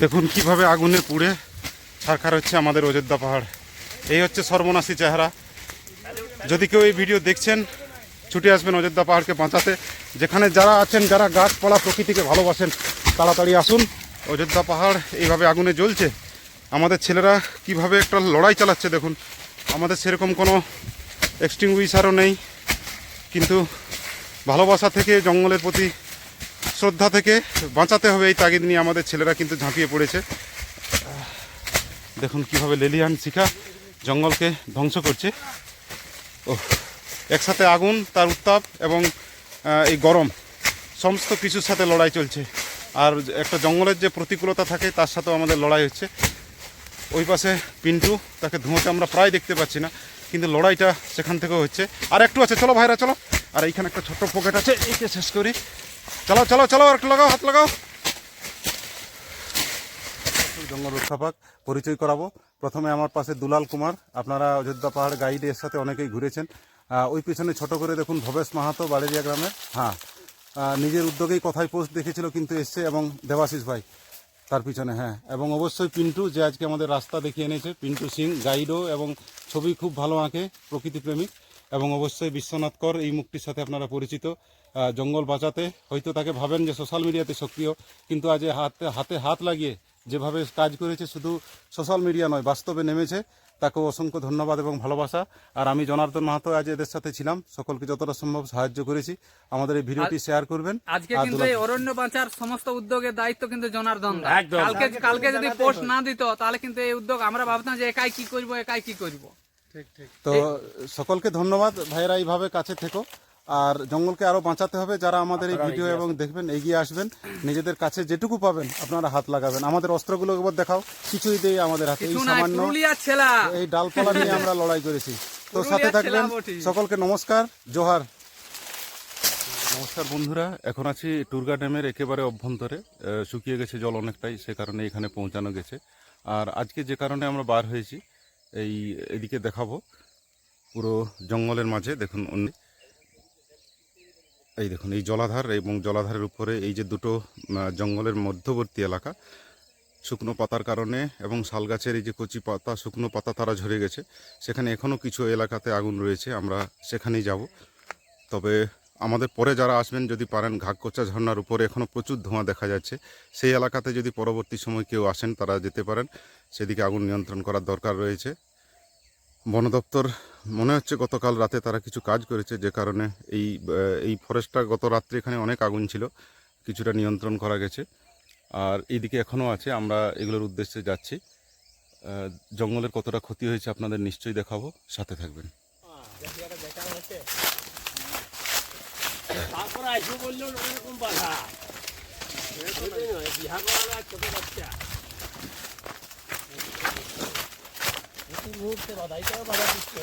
দেখুন কীভাবে আগুনে পুড়ে ছারখার হচ্ছে আমাদের অযোধ্যা পাহাড়। এই হচ্ছে সর্বনাশী চেহারা। যদি কেউ এই ভিডিও দেখছেন, ছুটে আসবেন অযোধ্যা পাহাড়কে বাঁচাতে। যেখানে যারা আছেন, যারা গাছপালা প্রকৃতিকে ভালোবাসেন তাড়াতাড়ি আসুন। অযোধ্যা পাহাড় এইভাবে আগুনে জ্বলছে। আমাদের ছেলেরা কীভাবে একটা লড়াই চালাচ্ছে দেখুন। আমাদের সেরকম কোনো এক্সটিংগুইশারও নেই। কিন্তু ভালোবাসা থেকে জঙ্গলের প্রতি শ্রদ্ধা থেকে বাঁচাতে হবে এই তাগিদ নিয়ে আমাদের ছেলেরা কিন্তু ঝাঁপিয়ে পড়েছে। দেখুন কীভাবে লেলিয়ান শিখা জঙ্গলকে ধ্বংস করছে। ও একসাথে আগুন, তার উত্তাপ এবং এই গরম, সমস্ত কিছুর সাথে লড়াই চলছে। আর একটা জঙ্গলের যে প্রতিকূলতা থাকে, তার সাথেও আমাদের লড়াই হচ্ছে। ওই পাশে পিন্টু, তাকে ধুঁয়োতে আমরা প্রায় দেখতে পাচ্ছি না, কিন্তু লড়াইটা সেখান থেকেও হচ্ছে। আর একটু আছে, চলো ভাইরা, চলো। আর এইখানে একটা ছোট্ট পকেট আছে এইকে শেষ করি। চলো চলো চলো একটু লাগাও, হাত লাগাও। জঙ্গল রক্ষা পাক পরিচয় করাবো। প্রথমে আমার পাশে দুলাল কুমার। আপনারা অযোধ্যা পাহাড় গাইডের সাথে অনেকেই ঘুরেছেন। ওই পিছনে ছোট করে দেখুন ভবেশ মাহাতো বাড়িরিয়া গ্রামের। হ্যাঁ নিজের উদ্যোগেই কথায় পোস্ট দেখেছিল কিন্তু এসছে এবং দেবাশিস ভাই তার পিছনে হ্যাঁ। এবং অবশ্যই পিন্টু, যে আজকে আমাদের রাস্তা দেখিয়ে এনেছে, পিন্টু সিং গাইডও এবং ছবি খুব ভালো আঁকে প্রকৃতি প্রেমিক এবং অবশ্যই বিশ্বনাথ কর, এই মুখটির সাথে আপনারা পরিচিত। জঙ্গল বাঁচাতে। হয়তো তাকে ভাবেন যে সোশ্যাল মিডিয়াতে সক্রিয় কিন্তু আজ হাতে হাতে হাত লাগিয়ে যেভাবে কাজ করেছে শুধু সোশ্যাল মিডিয়া নয় বাস্তবে নেমেছে। তাকেও অসংখ্য ধন্যবাদ এবং ভালোবাসা। আর আমি জনার্দন মাহাতো আজ এদের সাথে ছিলাম। সকলকে যতটা সম্ভব সাহায্য করেছি। আমাদের এই ভিডিওটি শেয়ার করবেন। আজকে কিন্তু এই অরণ্য বাঁচার সমস্ত উদ্যোগের দায়িত্ব কিন্তু জনার্দন কালকে কালকে যদি পোস্ট না দিত তাহলে কিন্তু এই উদ্যোগ আমরা ভাবতাম যে একাই কি করব একাই কি করব। তো সকলকে ধন্যবাদ। ভাইরা এইভাবে কাছে থেকো। আর জঙ্গলকে আরও বাঁচাতে হবে যারা আমাদের এই ভিডিও এবং দেখবেন এগিয়ে আসবেন নিজেদের কাছে যেটুকু পাবেন আপনারা হাত লাগাবেন। আমাদের অস্ত্রগুলো একবার দেখাও কিছুই দেই আমাদের হাতে। এই সামান্য এই ডালপালা নিয়ে আমরা লড়াই করেছি। তো সাথে থাকবেন ছেলাবটি। সকলকে নমস্কার জোহার। নমস্কার বন্ধুরা এখন আছি টুরগা ড্যামের একেবারে অভ্যন্তরে। শুকিয়ে গেছে জল অনেকটাই সে কারণে এখানে পৌঁছানো গেছে। আর আজকে যে কারণে আমরা বার হয়েছি এই এদিকে দেখাবো পুরো জঙ্গলের মাঝে দেখুন অন্য। এই দেখুন, এই জলাধার এবং জলাধারের উপরে এই যে দুটো জঙ্গলের মধ্যবর্তী এলাকা, শুকনো পাতার কারণে এবং শাল গাছের এই যে কচি পাতা, শুকনো পাতা তারা ঝরে গেছে। সেখানে এখনও কিছু এলাকাতে আগুন রয়েছে, আমরা সেখানেই যাব। তবে আমাদের পরে যারা আসবেন, যদি পারেন, ঘাগকোচা ঝর্ণার উপরে এখনও প্রচুর ধোঁয়া দেখা যাচ্ছে। সেই এলাকাতে যদি পরবর্তী সময় কেউ আসেন, তারা যেতে পারেন। সেদিকে আগুন নিয়ন্ত্রণ করার দরকার রয়েছে। বন দপ্তর মনে হচ্ছে গতকাল রাতে তারা কিছু কাজ করেছে যে কারণে এই এই ফরেস্টটা গত রাত্রে এখানে অনেক আগুন ছিল, কিছুটা নিয়ন্ত্রণ করা গেছে। আর এইদিকে এখনও আছে, আমরা এগুলোর উদ্দেশ্যে যাচ্ছি। জঙ্গলের কতটা ক্ষতি হয়েছে আপনাদের নিশ্চয়ই দেখাবো, সাথে থাকবেন। বাধা বিহা করা আর ছোট বাচ্চা প্রতি মুহূর্তে বাধাই তো বাধা দিচ্ছে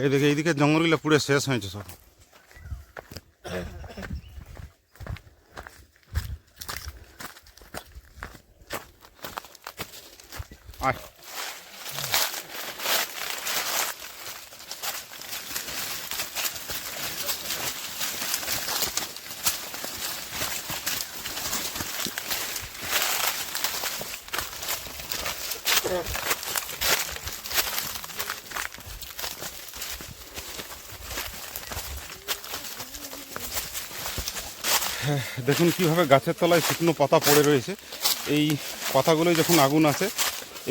এইদিকে এইদিকে জঙ্গলগুলো পুরো শেষ হয়েছে সব। আয় দেখুন কীভাবে গাছের তলায় শুকনো পাতা পড়ে রয়েছে। এই পাতাগুলোই যখন আগুন আসে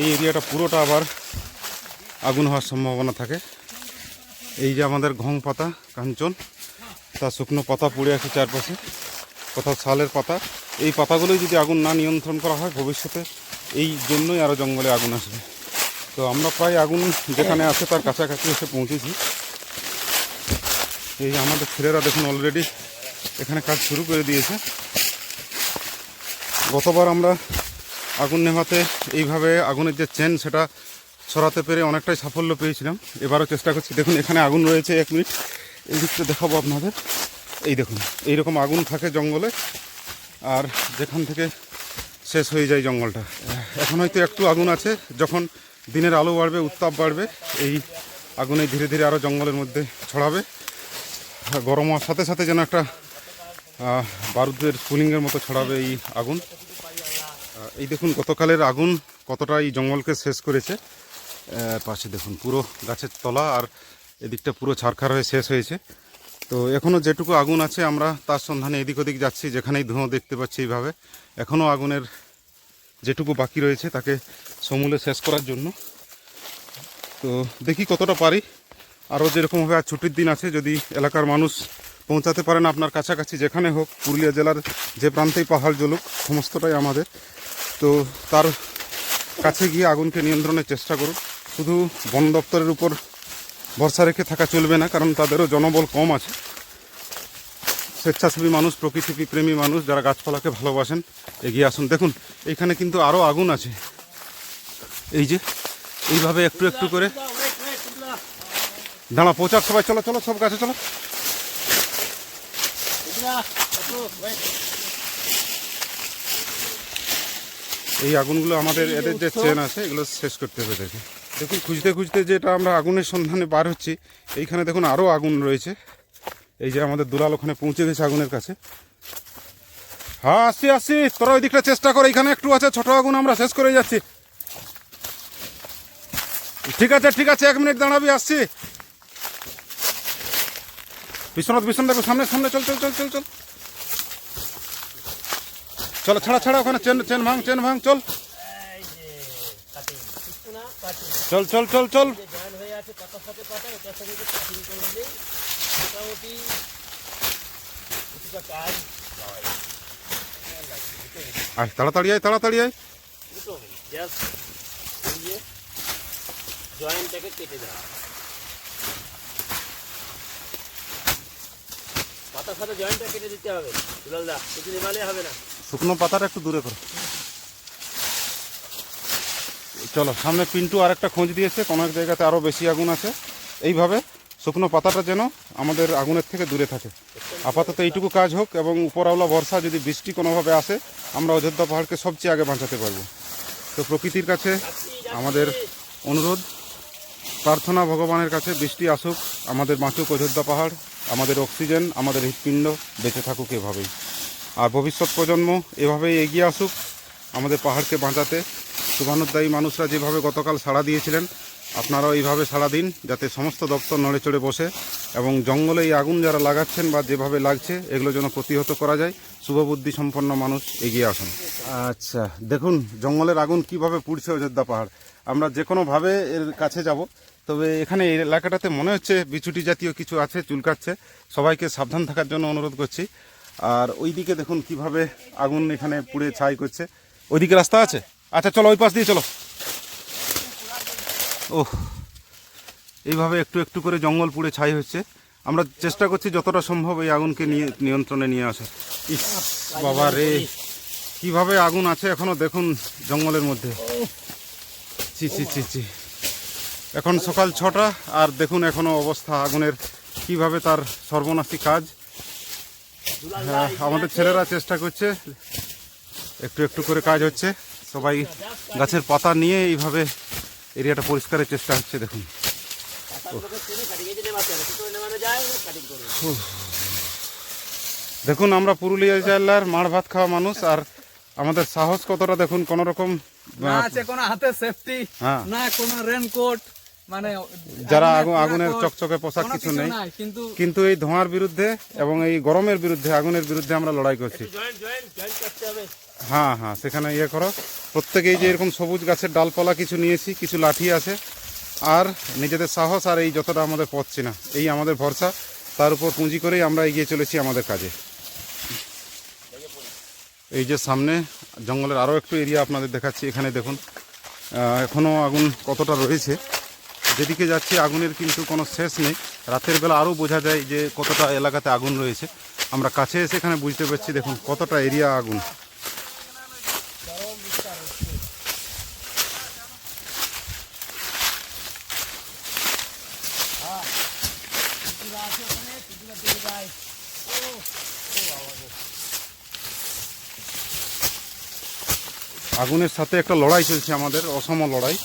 এই এরিয়াটা পুরোটা আবার আগুন হওয়ার সম্ভাবনা থাকে। এই যে আমাদের ঘং পাতা কাঞ্চন, তার শুকনো পাতা পড়ে আছে চারপাশে, কোথাও শালের পাতা। এই পাতাগুলোই যদি আগুন না নিয়ন্ত্রণ করা হয়, ভবিষ্যতে এই জন্যই আরও জঙ্গলে আগুন আসবে। তো আমরা প্রায় আগুন যেখানে আছে, তার কাছাকাছি এসে পৌঁছেছি। এই আমাদের ছেলেরা দেখুন অলরেডি এখানে কাজ শুরু করে দিয়েছে। গতবার আমরা আগুন নেভাতে এইভাবে আগুনের যে চেন, সেটা ছড়াতে পেরে অনেকটাই সাফল্য পেয়েছিলাম। এবারও চেষ্টা করছি। দেখুন, এখানে আগুন রয়েছে এক মিনিট। এই দিকটা দেখাবো আপনাদের। এই দেখুন, এইরকম আগুন থাকে জঙ্গলে, আর যেখান থেকে শেষ হয়ে যায় জঙ্গলটা। এখন হয়তো একটু আগুন আছে। যখন দিনের আলো বাড়বে, উত্তাপ বাড়বে, এই আগুনে ধীরে ধীরে আরও জঙ্গলের মধ্যে ছড়াবে। গরম হওয়ার সাথে সাথে যেন একটা বারুদের স্ফুলিঙ্গের মতো ছড়াবে এই আগুন। এই দেখুন, গতকালের আগুন কতটা এই জঙ্গলকে শেষ করেছে। পাশে দেখুন, পুরো গাছের তলা আর এদিকটা পুরো ছারখার হয়ে শেষ হয়েছে। তো এখনও যেটুকু আগুন আছে, আমরা তার সন্ধানে এদিক ওদিক যাচ্ছি, যেখানেই ধোঁয়া দেখতে পাচ্ছি এইভাবে। এখনও আগুনের যেটুকু বাকি রয়েছে, তাকে সমূলে শেষ করার জন্য। তো দেখি কতটা পারি। আরও যেরকমভাবে আর ছুটির দিন আছে, যদি এলাকার মানুষ পৌঁছাতে পারেন আপনার কাছাকাছি, যেখানে হোক, পুরুলিয়া জেলার যে প্রান্তেই পাহাড় জ্বলুক সমস্তটাই আমাদের। তো তার কাছে গিয়ে আগুনকে নিয়ন্ত্রণের চেষ্টা করুন শুধু বন দপ্তরের উপর ভরসা রেখে থাকা চলবে না, কারণ তাদেরও জনবল কম আছে। স্বেচ্ছাসেবী মানুষ প্রকৃতি প্রেমী মানুষ, যারা গাছপালাকে ভালোবাসেন, এগিয়ে আসুন। দেখুন এইখানে কিন্তু আরও আগুন আছে। এই যে, এইভাবে একটু একটু করে। দাঁড়া পৌঁছাক সবাই, চলো চলো, সব গাছে, চলো। এই আগুনগুলো আমাদের এদের যে চেন আছে এগুলো শেষ করতে হবে দেখে দেখুন খুঁজতে খুঁজতে যেটা আমরা আগুনের সন্ধানে বার হচ্ছি এইখানে দেখুন আরও আগুন রয়েছে। এই যে আমাদের দুলাল ওখানে পৌঁছে গেছে আগুনের কাছে। হ্যাঁ আসছি আসছি। তোরা ওই দিকটা চেষ্টা কর এখানে একটু আছে ছোট আগুন আমরা শেষ করে যাচ্ছি। ঠিক আছে ঠিক আছে এক মিনিট দাঁড়াবি আসছি। বিশ্বনাথ বিশ্বনাথ দেখো সামনে সামনে চল চল চল চল চল। চলো, ছাড়া ছাড়া, ওখানে চেন চেন ভাঙ চেন ভাঙ, চল। চল চল চল চল। আয়, তাড়াতাড়ি আয় তাড়াতাড়ি আয়। জয়েন্টটাকে কেটে দেওয়া। পাতার সাথে জয়েন্টটা কেটে দিতে হবে। দুলালদা, কিছু হবে না। শুকনো পাতাটা একটু দূরে করো। চলো, সামনে পিন্টু আর একটা খোঁজ দিয়েছে, কোনো এক জায়গাতে আরও বেশি আগুন আছে। এইভাবে শুকনো পাতাটা যেন আমাদের আগুনের থেকে দূরে থাকে। আপাতত এইটুকু কাজ হোক এবং উপরওয়ালা বর্ষা যদি বৃষ্টি কোনোভাবে আসে, আমরা অযোধ্যা পাহাড়কে সবচেয়ে আগে বাঁচাতে পারব। তো প্রকৃতির কাছে আমাদের অনুরোধ, প্রার্থনা ভগবানের কাছে, বৃষ্টি আসুক, আমাদের বাঁচুক অযোধ্যা পাহাড়। আমাদের অক্সিজেন, আমাদের হৃৎপিণ্ড বেঁচে থাকুক এভাবেই। আর ভবিষ্যৎ প্রজন্ম এভাবেই এগিয়ে আসুক, আমাদের পাহাড়কে বাঁচাতে। শুভানুদ্দায়ী মানুষরা যেভাবে গতকাল সাড়া দিয়েছিলেন, আপনারাও এইভাবে সাড়া দিন, যাতে সমস্ত দপ্তর নড়ে চড়ে বসে এবং জঙ্গলে এই আগুন যারা লাগাচ্ছেন বা যেভাবে লাগছে, এগুলো যেন প্রতিহত করা যায়। শুভবুদ্ধি সম্পন্ন মানুষ এগিয়ে আসুন। আচ্ছা দেখুন, জঙ্গলের আগুন কীভাবে পুড়ছে অযোধ্যা পাহাড়। আমরা যে কোনোভাবে এর কাছে যাব। তবে এখানে এই এলাকাটাতে মনে হচ্ছে বিচুটি জাতীয় কিছু আছে চুলকাচ্ছে সবাইকে সাবধান থাকার জন্য অনুরোধ করছি। আর ওইদিকে দেখুন কীভাবে আগুন এখানে পুড়ে ছাই করছে। ওইদিকে রাস্তা আছে? আচ্ছা চলো ওই পাশ দিয়ে চলো। ওহ, এইভাবে একটু একটু করে জঙ্গল পুড়ে ছাই হচ্ছে। আমরা চেষ্টা করছি যতটা সম্ভব এই আগুনকে নিয়ে, নিয়ন্ত্রণে নিয়ে আসা ইস, বাবা রে, কীভাবে আগুন আছে এখনও দেখুন জঙ্গলের মধ্যে। চি চি চি চি এখন সকাল ছটা আর দেখুন এখনও অবস্থা আগুনের কীভাবে তার সর্বনাশী কাজ। হ্যাঁ, আমাদের ছেলেরা চেষ্টা করছে একটু একটু করে কাজ হচ্ছে। সবাই গাছের পাতা নিয়ে এইভাবে এরিয়াটা পরিষ্কারের চেষ্টা হচ্ছে দেখুন। দেখুন আমরা পুরুলিয়া জেলার মাড় ভাত খাওয়া মানুষ আর আমাদের সাহস কতটা দেখুন কোন রকম না আছে কোনো হাতে সেফটি হ্যাঁ। না কোনো রেনকোট মানে যারা আগুনের আগুন- আগুনের চকচকে পোশাক কিছু নেই কিন্তু কিন্তু এই ধোঁয়ার বিরুদ্ধে এবং এই গরমের বিরুদ্ধে আগুনের বিরুদ্ধে আমরা লড়াই করছি। হ্যাঁ হ্যাঁ সেখানে ইয়ে করো। প্রত্যেকেই যে এরকম সবুজ গাছের ডালপালা কিছু নিয়েছি কিছু লাঠি আছে। আর নিজেদের সাহস আর এই যতটা আমাদের পথছি না এই আমাদের ভরসা তার উপর পুঁজি করেই আমরা এগিয়ে চলেছি আমাদের কাজে। এই যে সামনে জঙ্গলের আরও একটু এরিয়া আপনাদের দেখাচ্ছি এখানে দেখুন এখনও আগুন কতটা রয়েছে। যেদিকে যাচ্ছি, আগুনের কিন্তু কোনো শেষ নেই। রাতের বেলা আরও বোঝা যায় যে কতটা এলাকাতে আগুন রয়েছে। আমরা কাছে এসে এখানে বুঝতে পারছি, দেখুন কতটা এরিয়া আগুন। আগুনের সাথে একটা লড়াই চলছে আমাদের, অসম লড়াই।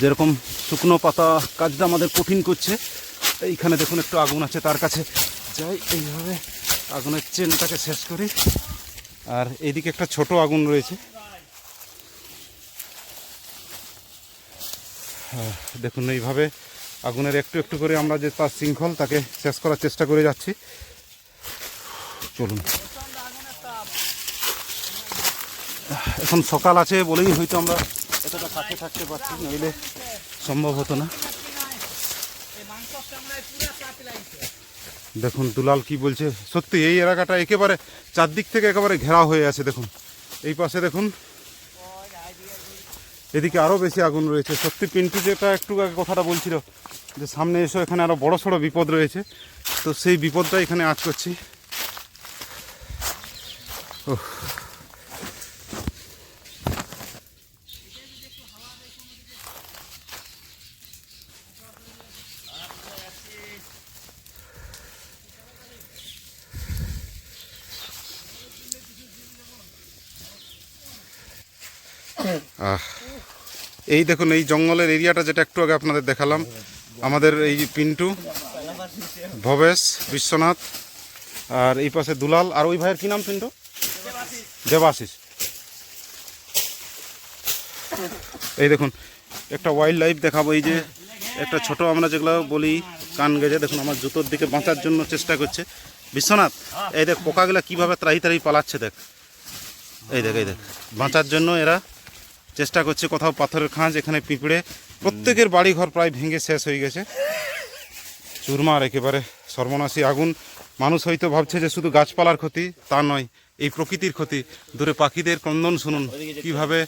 যেরকম শুকনো পাতা কাজটা আমাদের কঠিন করছে। এইখানে দেখুন একটু আগুন আছে তার কাছে। যাই, এইভাবে আগুনের চেনটাকে শেষ করি। আর এইদিকে একটা ছোট আগুন রয়েছে। দেখুন, এইভাবে আগুনের একটু একটু করে আমরা যে তার শৃঙ্খল তাকে শেষ করার চেষ্টা করে যাচ্ছি। চলুন। এখন সকাল আছে বলেই হয়তো আমরা এতটা কাছে থাকতে পারছি নইলে সম্ভব হতো না। দেখুন, দুলাল কি বলছে? সত্যি, এই এলাকাটা একেবারে চারদিক থেকে একেবারে ঘেরা হয়ে আছে, দেখুন। এই পাশে দেখুন, এদিকে আরও বেশি আগুন রয়েছে। সত্যি, পিন্টু যেটা একটু আগে কথাটা বলছিল, যে সামনে এসো, এখানে আরও বড় সড়ো বিপদ রয়েছে। তো সেই বিপদটা এখানে আজ করছি ওহ। এই দেখুন, এই জঙ্গলের এরিয়াটা যেটা একটু আগে আপনাদের দেখালাম। আমাদের এই পিন্টু, ভবেশ, বিশ্বনাথ, আর এই পাশে দুলাল। আর ওই ভাইয়ের কি নাম পিন্টু? দেবাশিস। এই দেখুন, একটা ওয়াইল্ড লাইফ দেখাবো। এই যে একটা ছোট আমরা যেগুলো বলি কান গেজে, দেখুন, আমার জুতোর দিকে বাঁচার জন্য চেষ্টা করছে। বিশ্বনাথ, এই দেখ, পোকাগুলা কীভাবে ত্রাহি ত্রাহি পালাচ্ছে দেখ। এই দেখ এই দেখ, বাঁচার জন্য এরা চেষ্টা করছে কোথাও পাথরের খাঁজ, এখানে পিঁপড়ে। প্রত্যেকের বাড়ি ঘর প্রায় ভেঙে শেষ হয়ে গেছে। চুরমার একেবারে সর্বনাশী আগুন। মানুষ হয়তো ভাবছে যে শুধু গাছপালার ক্ষতি, তা নয়, এই প্রকৃতির ক্ষতি। দূরে পাখিদের ক্রন্দন শুনুন, কীভাবে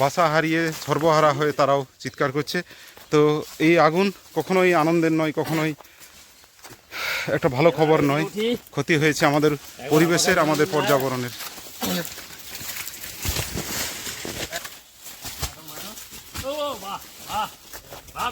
বাসা হারিয়ে সর্বহারা হয়ে তারাও চিৎকার করছে। তো এই আগুন কখনোই আনন্দের নয়, কখনোই একটা ভালো খবর নয়। ক্ষতি হয়েছে আমাদের পরিবেশের, আমাদের পর্যাবরণের ও বাহ বাহ বাহ বিশ্বনাথ বাহ হ্যাঁ পাতাটা আছে ওই যে উপরে আছে হ্যাঁ উপরে আছে তোমার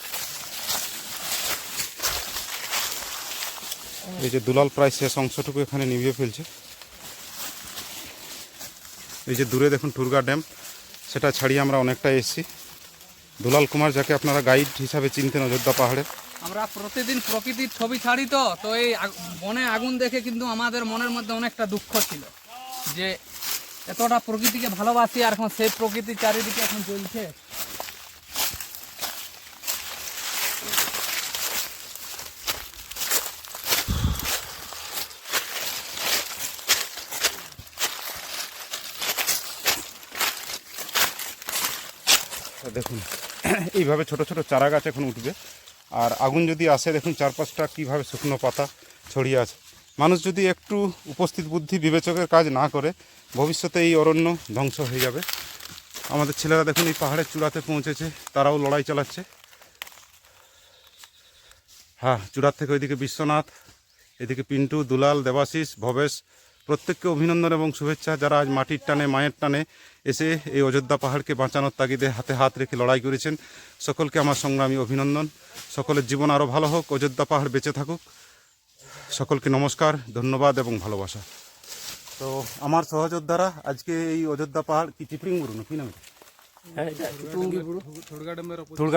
এই যে দুলাল প্রায় শেষ অংশটুকু এখানে নিভিয়ে ফেলছে। এই যে দূরে দেখুন টুরগা ড্যাম, সেটা ছাড়িয়ে আমরা অনেকটা এসেছি। দুলাল কুমার, যাকে আপনারা গাইড হিসাবে চিনতেন অযোধ্যা পাহাড়ে আমরা প্রতিদিন প্রকৃতির ছবি ছাড়ি তো তো এই বনে আগুন দেখে কিন্তু আমাদের মনের মধ্যে অনেকটা দুঃখ ছিল যে এতটা প্রকৃতিকে ভালোবাসি আর এখন সেই প্রকৃতি চারিদিকে এখন চলছে দেখুন, এইভাবে ছোট ছোট চারা গাছ এখন উঠবে। আর আগুন যদি আসে, দেখুন চারপাশটা কীভাবে শুকনো পাতা ছড়িয়ে আছে। মানুষ যদি একটু উপস্থিত বুদ্ধি, বিবেচকের কাজ না করে, ভবিষ্যতে এই অরণ্য ধ্বংস হয়ে যাবে। আমাদের ছেলেরা দেখুন, এই পাহাড়ের চূড়াতে পৌঁছেছে, তারাও লড়াই চালাচ্ছে। হ্যাঁ চূড়ার থেকে ওইদিকে বিশ্বনাথ, এদিকে পিন্টু, দুলাল, দেবাশিস, ভবেশ, প্রত্যেককে অভিনন্দন এবং শুভেচ্ছা। যারা আজ মাটির টানে, মায়ের টানে এসে এই অযোধ্যা পাহাড়কে বাঁচানোর তাগিদে হাতে হাত রেখে লড়াই করেছেন। সকলকে আমার সংগ্রামী অভিনন্দন। সকলের জীবন আরও ভালো হোক, অযোধ্যা পাহাড় বেঁচে থাকুক। সকলকে নমস্কার, ধন্যবাদ এবং ভালোবাসা। তো আমার সহযোদ্ধারা, আজকে এই অযোধ্যা পাহাড় কি চিপরিং গুরু না কি নামে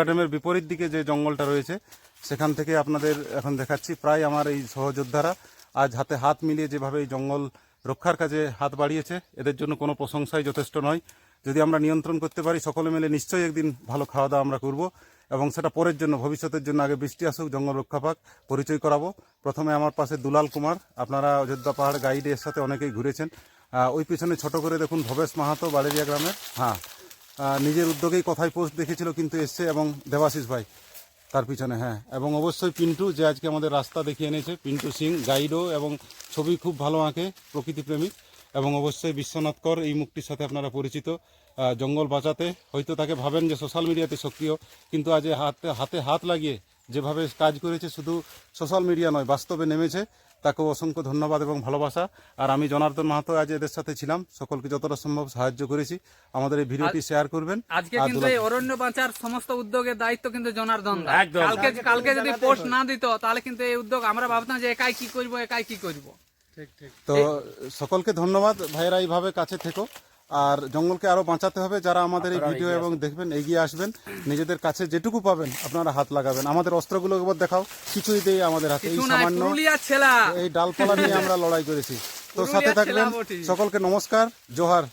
ড্যামের বিপরীত দিকে যে জঙ্গলটা রয়েছে, সেখান থেকে আপনাদের এখন দেখাচ্ছি। প্রায় আমার এই সহযোদ্ধারা আজ হাতে হাত মিলিয়ে যেভাবে এই জঙ্গল রক্ষার কাজে হাত বাড়িয়েছে। এদের জন্য কোনো প্রশংসাই যথেষ্ট নয়। যদি আমরা নিয়ন্ত্রণ করতে পারি, সকলে মিলে নিশ্চয়ই একদিন ভালো খাওয়া দাওয়া আমরা করব এবং সেটা পরের জন্য, ভবিষ্যতের জন্য আগে বৃষ্টি আসুক, জঙ্গল রক্ষা পাক, পরিচয় করাবো। প্রথমে আমার পাশে দুলাল কুমার। আপনারা অযোধ্যা পাহাড় গাইডের সাথে অনেকেই ঘুরেছেন। ওই পিছনে ছোট করে দেখুন ভবেশ মাহাতো বাড়েরিয়া গ্রামের। হ্যাঁ নিজের উদ্যোগেই কথায় পোস্ট দেখেছিল, কিন্তু এসছে এবং দেবাশিস ভাই। তার পিছনে হ্যাঁ। এবং অবশ্যই পিন্টু, যে আজকে আমাদের রাস্তা দেখিয়ে এনেছে, পিন্টু সিং, গাইডও এবং ছবি খুব ভালো আঁকে প্রকৃতিপ্রেমিক এবং অবশ্যই বিশ্বনাথ কর, এই মুক্তির সাথে আপনারা পরিচিত। জঙ্গল বাঁচাতে, হয়তো তাকে ভাবেন যে সোশ্যাল মিডিয়াতে সক্রিয়, কিন্তু আজ হাতে হাতে হাত লাগিয়ে যেভাবে কাজ করেছে, শুধু সোশ্যাল মিডিয়া নয়, বাস্তবে নেমেছে। তাকে অসংখ্য ধন্যবাদ এবং ভালোবাসা। আর আমি জনার্দন মাহাতো আজ এদের সাথে ছিলাম। সকলকে যতটা সম্ভব সাহায্য করেছি। আমাদের এই ভিডিওটি শেয়ার করবেন। আজকে কিন্তু এই অরণ্য বাঁচার সমস্ত উদ্যোগের দায়িত্ব কিন্তু জনার্দন কালকে কালকে যদি পোস্ট না দিত তাহলে কিন্তু এই উদ্যোগ আমরা ভাবতাম যে একাই কি করব একাই কি করব। তো সকলকে ধন্যবাদ। ভাইরা এইভাবে কাছে থেকো। আর জঙ্গলকে আরও বাঁচাতে হবে। যারা আমাদের এই ভিডিও এবং দেখবেন এগিয়ে আসবেন নিজেদের কাছে যেটুকু পাবেন আপনারা হাত লাগাবেন। আমাদের অস্ত্রগুলো একবার দেখাও কিছুই দেই আমাদের হাতে। এই সামান্য এই ডালপালা নিয়ে আমরা লড়াই করেছি। তো সাথে থাকবেন সকলকে নমস্কার জোহার।